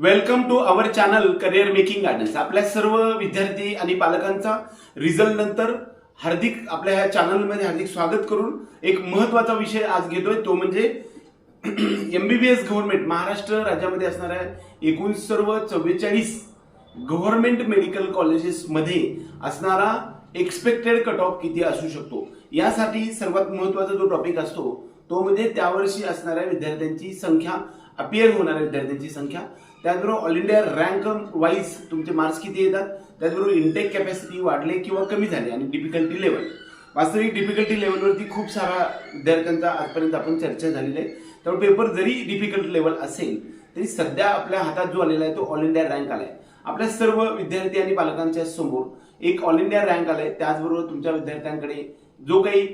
Welcome to our channel career making gardens आपल्या सर्व विद्यार्थी आणि पालकांचा रिझल्ट नंतर हार्दिक आपल्या ह्या चॅनलमध्ये हार्दिक स्वागत करून एक महत्त्वाचा विषय आज घेतोय. तो म्हणजे एमबीबीएस गव्हर्नमेंट महाराष्ट्र राज्यामध्ये असणाऱ्या एकूण सर्व चव्वेचाळीस गव्हर्नमेंट मेडिकल कॉलेजेसमध्ये असणारा एक्सपेक्टेड कट ऑफ किती असू शकतो? यासाठी सर्वात महत्त्वाचा जो टॉपिक असतो तो म्हणजे त्यावर्षी असणाऱ्या विद्यार्थ्यांची संख्या अपियर होणाऱ्या विद्यार्थ्यांची संख्या. त्याचबरोबर ऑल इंडिया रँक वाईज तुमचे मार्क्स किती येतात? त्याचबरोबर इंटेक कॅपॅसिटी वाढले किंवा कमी झाले आणि डिफिकल्टी लेवल वास्तविक डिफिकल्टी लेवलवरती खूप सारा विद्यार्थ्यांचा आजपर्यंत आपण चर्चा झालेली आहे. त्यामुळे पेपर जरी डिफिकल्ट लेवल असेल तरी सध्या आपल्या हातात जो आलेला आहे तो ऑल इंडिया रँक आलाय. आपल्या सर्व विद्यार्थी आणि पालकांच्या समोर एक ऑल इंडिया रँक आलाय. त्याचबरोबर तुमच्या विद्यार्थ्यांकडे जो काही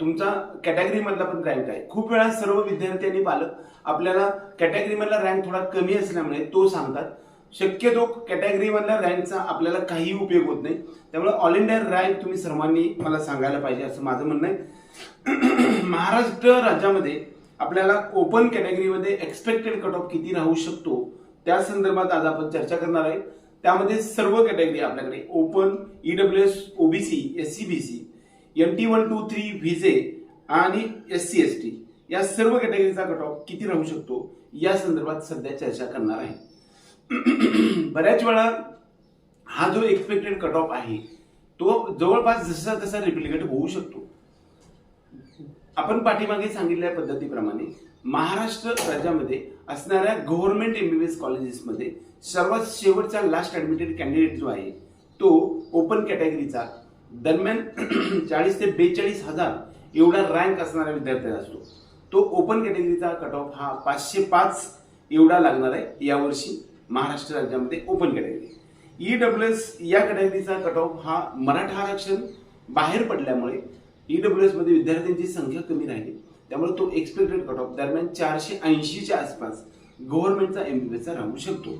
तुमचा कॅटेगरी मधला पण रँक आहे. खूप वेळा सर्व विद्यार्थी आणि पालक आपल्याला कॅटेगरी मधला रँक थोडा कमी असल्यामुळे तो सांगतात. शक्यतो कॅटेगरी मधल्या रँकचा आपल्याला काही उपयोग होत नाही. त्यामुळे ऑल इंडिया रँक तुम्ही सर्वांनी मला सांगायला पाहिजे असं माझं म्हणणं आहे. महाराष्ट्र राज्यामध्ये आपल्याला ओपन कॅटेगरीमध्ये एक्सपेक्टेड कट ऑफ किती राहू शकतो त्या संदर्भात आज आपण चर्चा करणार आहे. त्यामध्ये सर्व कॅटेगरी आपल्याकडे open EW S OBC S C B C N T one two three VJ आणि एस सी एस टी या सर्व कॅटेगरीचा कट ऑफ किती राहू शकतो? या संदर्भात सध्या चर्चा करणार आहे. बऱ्याच वेळा हा जो एक्सपेक्टेड कट ऑफ आहे तो जवळपास जसा तसा रिप्लिकेट होऊ शकतो. आपण पाठीमागे सांगितलेल्या पद्धतीप्रमाणे महाराष्ट्र राज्यामध्ये असणाऱ्या गव्हर्नमेंट एमबीबीएस कॉलेजेसमध्ये सर्वात शेवटचा लास्ट ऍडमिटेड कॅन्डिडेट जो आहे तो ओपन कॅटेगरीचा दरम्यान चाळीस ते बेचाळीस हजार एवढा रँक असणारा विद्यार्थी असतो. तो ओपन कॅटेगरीचा कट ऑफ हा पाचशे पाच एवढा लागणार आहे यावर्षी महाराष्ट्र राज्यामध्ये open category E W S या कॅटेगरीचा कट ऑफ हा मराठा आरक्षण बाहेर पडल्यामुळे ई एसमध्ये विद्यार्थ्यांची संख्या कमी राहिली. त्यामुळे तो एक्सपेक्टेड कट ऑफ दरम्यान चारशे ऐंशीच्या आसपास गव्हर्नमेंटचा एमबीबीएसचा राहू शकतो.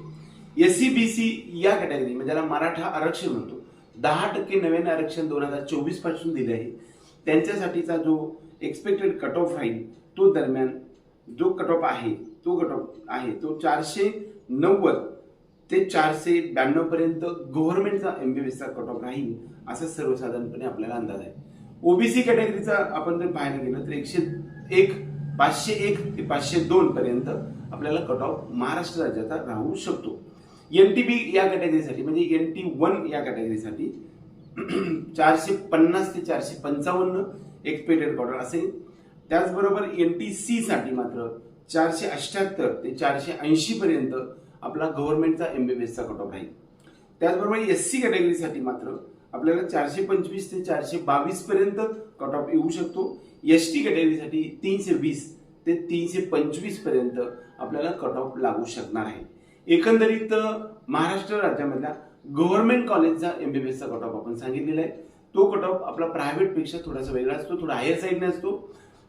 एस सी बी सी या कॅटेगरी म्हणजे ज्याला मराठा आरक्षण म्हणतो दहा टक्के नव्याने आरक्षण दोन हजार चोवीसपासून दिले आहे. त्यांच्यासाठीचा जो एक्सपेक्टेड कट ऑफ राहील तो दरम्यान जो कट ऑफ आहे तो कट ऑफ आहे तो चारशे नव्वद ते चारशे ब्याण्णव पर्यंत गव्हर्नमेंटचा एसचा कट ऑफ राहील असा सर्वसाधारणपणे आपल्याला अंदाज आहे. ओबीसी कॅटेगरीचा आपण जर पाहायला गेलं तर एकशे एक पाचशे एक ते पाचशे दोन पर्यंत आपल्याला कट ऑफ महाराष्ट्र राज्याचा राहू शकतो. एन टी बी या कॅटेगरीसाठी म्हणजे एन टी वन या कॅटेगरीसाठी चारशे पन्नास ते चारशे पंचावन्न एक्सपेक्टेड बॉर्डर असेल. त्याचबरोबर एन टी सी साठी मात्र चारशे अठ्याहत्तर ते चारशे ऐंशी पर्यंत आपला गव्हर्नमेंटचा एमबीबीएसचा कट ऑफ राहील. त्याचबरोबर एस सी कॅटेगरीसाठी मात्र आपल्याला चारशे पंचवीस ते चारशे बावीस पर्यंत कट ऑफ येऊ शकतो. एस टी कॅटेगरीसाठी तीनशे वीस ते तीनशे पंचवीसपर्यंत आपल्याला कट ऑफ लागू शकणार आहे. एकंदरीत महाराष्ट्र राज्यामधल्या गव्हर्नमेंट कॉलेजचा एमबीबीएसचा कट ऑफ आपण सांगितलेला आहे. तो कट ऑफ आपला प्रायव्हेटपेक्षा थोडासा वेगळा असतो थोडा हायर साईडने असतो.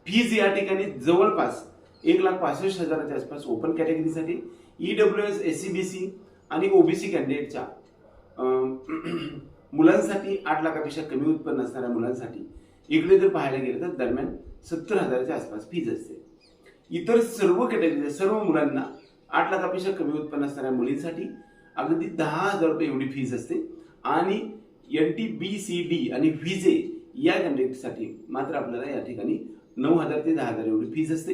फीज या ठिकाणी जवळपास एक लाख पासष्ट हजाराच्या आसपास open कॅटेगरीसाठी EW S S C B C आणि ओबीसी कॅन्डिडेटच्या मुलांसाठी आठ लाखापेक्षा कमी उत्पन्न असणाऱ्या मुलांसाठी इकडे जर पाहायला गेलं तर दरम्यान सत्तर हजाराच्या आसपास फीज असते. इतर सर्व कॅटेगरी सर्व मुलांना आठ लाखापेक्षा कमी उत्पन्न असणाऱ्या मुलींसाठी अगदी दहा हजार रुपये एवढी फीज असते. आणि N T B C D आणि व्हिजे या कॅन्डिडेटसाठी मात्र आपल्याला या ठिकाणी नऊ हजार ते दहा हजार एवढी फीज असते.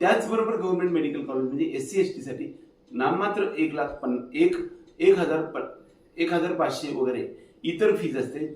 त्याचबरोबर गव्हर्नमेंट मेडिकल कॉलेज म्हणजे एस सी एस टीसाठी नाममात्र एक लाख पन एक एक हजार प एक हजार पाचशे वगैरे इतर फीज असते.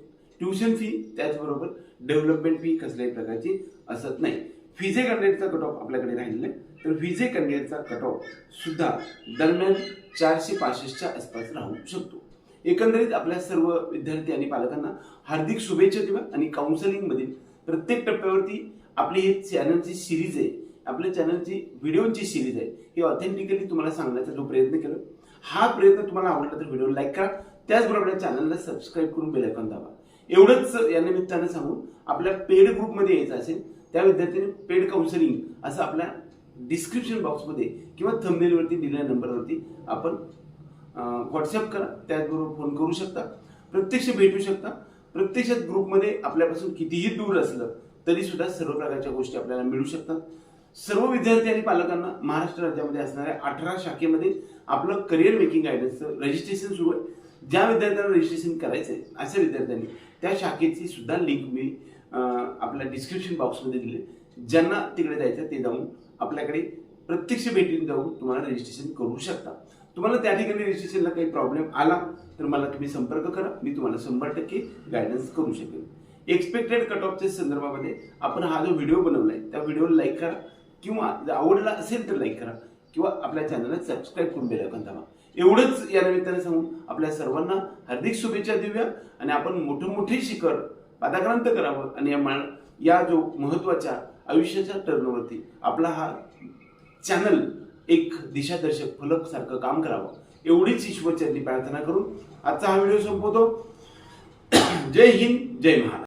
ट्युशन फी त्याचबरोबर डेव्हलपमेंट फी कसल्याही प्रकारची असत नाही. फिजे कॅन्डिडेटचा कट ऑफ आपल्याकडे राहिलेला आहे. तर फिजे कॅन्डिडेटचा कट ऑफ सुद्धा दरम्यान चारशे पासष्टच्या आसपास राहू शकतो. एकंदरीत आपल्या सर्व विद्यार्थी आणि पालकांना हार्दिक शुभेच्छा देवा आणि काउन्सिलिंगमधील प्रत्येक टप्प्यावरती आपली हे चॅनलची सिरीज आहे आपल्या चॅनलची व्हिडिओची सिरीज आहे हे ऑथेंटिकली तुम्हाला सांगण्याचा जो प्रयत्न केला हा प्रयत्न तुम्हाला आवडला तर व्हिडिओ लाईक करा. त्याचबरोबर चॅनलला सबस्क्राईब करून बेल आयकॉन दाबा. एवढंच या निमित्तानं सांगून आपल्या पेड ग्रुपमध्ये यायचं असेल त्या विद्यार्थ्यांनी पेड काउन्सिलिंग असं आपल्या डिस्क्रिप्शन बॉक्समध्ये किंवा थंबनेलवरती दिलेल्या नंबरवरती आपण व्हॉट्सअप करा. त्याचबरोबर फोन करू शकता. प्रत्यक्ष भेटू शकता. प्रत्यक्षात ग्रुपमध्ये आपल्यापासून कितीही दूर असलं तरी सुद्धा सर्व प्रकारच्या गोष्टी आपल्याला मिळू शकतात. सर्व विद्यार्थी आणि पालकांना महाराष्ट्र राज्यामध्ये असणाऱ्या अठरा शाखेमध्ये आपलं करिअर मेकिंग गायडन्सचं रजिस्ट्रेशन सुरू आहे. ज्या विद्यार्थ्यांना रजिस्ट्रेशन करायचं आहे अशा विद्यार्थ्यांनी त्या शाखेची सुद्धा लिंक मी आपल्या डिस्क्रिप्शन बॉक्समध्ये दिली ज्यांना तिकडे जायचं ते जाऊन आपल्याकडे प्रत्यक्ष भेटीने जाऊन तुम्हाला रजिस्ट्रेशन करू शकता तुम्हाला त्या ठिकाणी रजिस्ट्रेशनला काही प्रॉब्लेम आला तर मला तुम्ही संपर्क करा. मी तुम्हाला शंभर टक्के गायडन्स करू शकेन. एक्सपेक्टेड कट ऑफच्या संदर्भामध्ये आपण हा जो व्हिडिओ बनवलाय त्या व्हिडिओला लाईक करा किंवा जर आवडला असेल तर लाईक करा किंवा आपल्या चॅनलला सबस्क्राईब करून बेल आयकॉन दाबा. एवढंच या निमित्ताने सांगून आपल्या सर्वांना हार्दिक शुभेच्छा देऊया आणि आपण मोठे मोठे शिखर पादाक्रांत करावं आणि या मा- या जो महत्त्वाच्या आयुष्याच्या टर्नवरती आपला हा चॅनल एक दिशादर्शक फलक सारखं काम करावं. एवढीच ईश्वरचरणी प्रार्थना करून आजचा हा व्हिडिओ संपवतो. जय हिंद जय महाराष्ट्र.